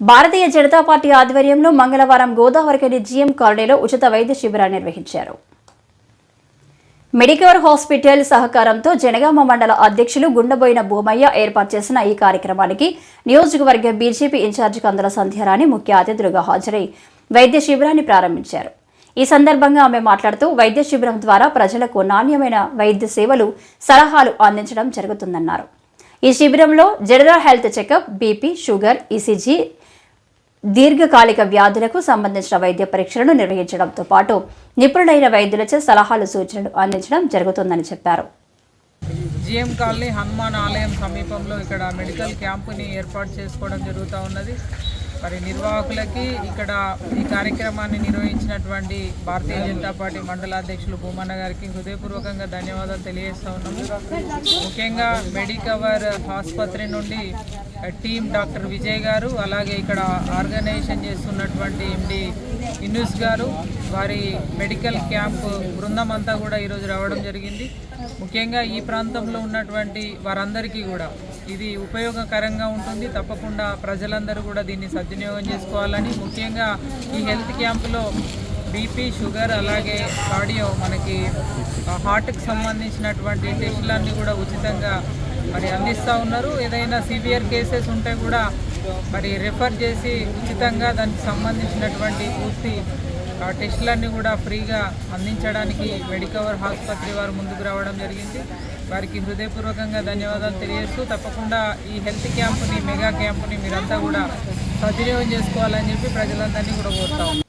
Bharatiya Janata party ఆధ్వర్యంలో మంగళవారం Godavarikhani GM కాలనీలో ఉచిత వైద్య శిబిరాన్ని నిర్వహించారు. మెడికవర్ హాస్పిటల్ సహకారంతో జనగామ మండల అధ్యక్షులు గుండబోయిన భూమయ్య ఏర్పాటు చేసిన ఈ కార్యక్రమానికి నియోజకవర్గ బీజేపీ ఇన్ఛార్జి కందుల సంధ్యారాణి ముఖ్య అతిథులుగా హాజరై వైద్య శిబిరాన్ని ప్రారంభించారు. ఈ సందర్భంగా ఆమె మాట్లాడుతూ వైద్య శిబిరం ద్వారా ప్రజలకు నాణ్యమైన వైద్య సేవలు సలహాలు అందించడం జరుగుతుందన్నారు. ఈ శిబిరంలో general health checkup BP sugar ECG దీర్ఘకాలిక వ్యాధులకు సంబంధించిన వైద్య పరీక్షలను నిర్వహించడంతో పాటు నిపుణులైన వైద్యులచే సలహాలు సూచనలు అందించడం జరుగుతుందని చెప్పారు. జిఎం కాలనీ హనుమాన్ ఆలయం సమీపంలో ఇక్కడ మెడికల్ క్యాంపుని ఏర్పాటు చేసుకోవడం జరుగుతూ ఉన్నది. మరి నిర్వాహకులకి ఇక్కడ ఈ కార్యక్రమాన్ని నిర్వహించినటువంటి భారతీయ జనతా పార్టీ మండల అధ్యక్షులు భూమన్న గారికి హృదయపూర్వకంగా ధన్యవాదాలు తెలియజేస్తూ ఉన్నాము. ముఖ్యంగా మెడికవర్ ఆసుపత్రి నుండి టీం డాక్టర్ విజయ్ గారు అలాగే ఇక్కడ ఆర్గనైజేషన్ చేస్తున్నటువంటి ఎండి ఇన్యూస్ గారు వారి మెడికల్ క్యాంప్ బృందం అంతా కూడా ఈరోజు రావడం జరిగింది. ముఖ్యంగా ఈ ప్రాంతంలో ఉన్నటువంటి వారందరికీ కూడా ఇది ఉపయోగకరంగా ఉంటుంది. తప్పకుండా ప్రజలందరూ కూడా దీన్ని సద్వినియోగం చేసుకోవాలని. ముఖ్యంగా ఈ హెల్త్ క్యాంపులో బీపీ షుగర్ అలాగే కార్డియో మనకి హార్ట్కి సంబంధించినటువంటి టెస్టులన్నీ కూడా ఉచితంగా మరి అందిస్తూ ఉన్నారు. ఏదైనా సివియర్ కేసెస్ ఉంటే కూడా మరి రెఫర్ చేసి ఉచితంగా దానికి సంబంధించినటువంటి పూర్తి టెస్టులన్నీ కూడా ఫ్రీగా అందించడానికి మెడికవర్ ఆసుపత్రి వారు ముందుకు రావడం జరిగింది. వారికి హృదయపూర్వకంగా ధన్యవాదాలు తెలియజేస్తూ తప్పకుండా ఈ హెల్త్ క్యాంపుని మెగా క్యాంపుని మీరంతా కూడా సద్వినియోగం చేసుకోవాలని చెప్పి ప్రజలందరినీ కూడా కోరుతాం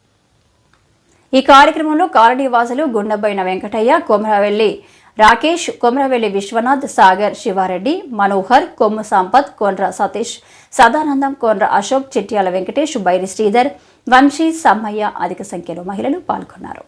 ఈ కార్యక్రమంలో కాలనీవాసులు గుండబైన వెంకటయ్య కొమరవెల్లి రాకేష్ కొమరవెల్లి విశ్వనాథ్ సాగర్ శివారెడ్డి మనోహర్ కొమ్ము సంపత్ కొండ్ర సతీష్ సదానందం కొండ్ర అశోక్ చిట్యాల వెంకటేష్ బైరి శ్రీధర్ వంశీ సమ్మయ్య అధిక సంఖ్యలో మహిళలు పాల్గొన్నారు.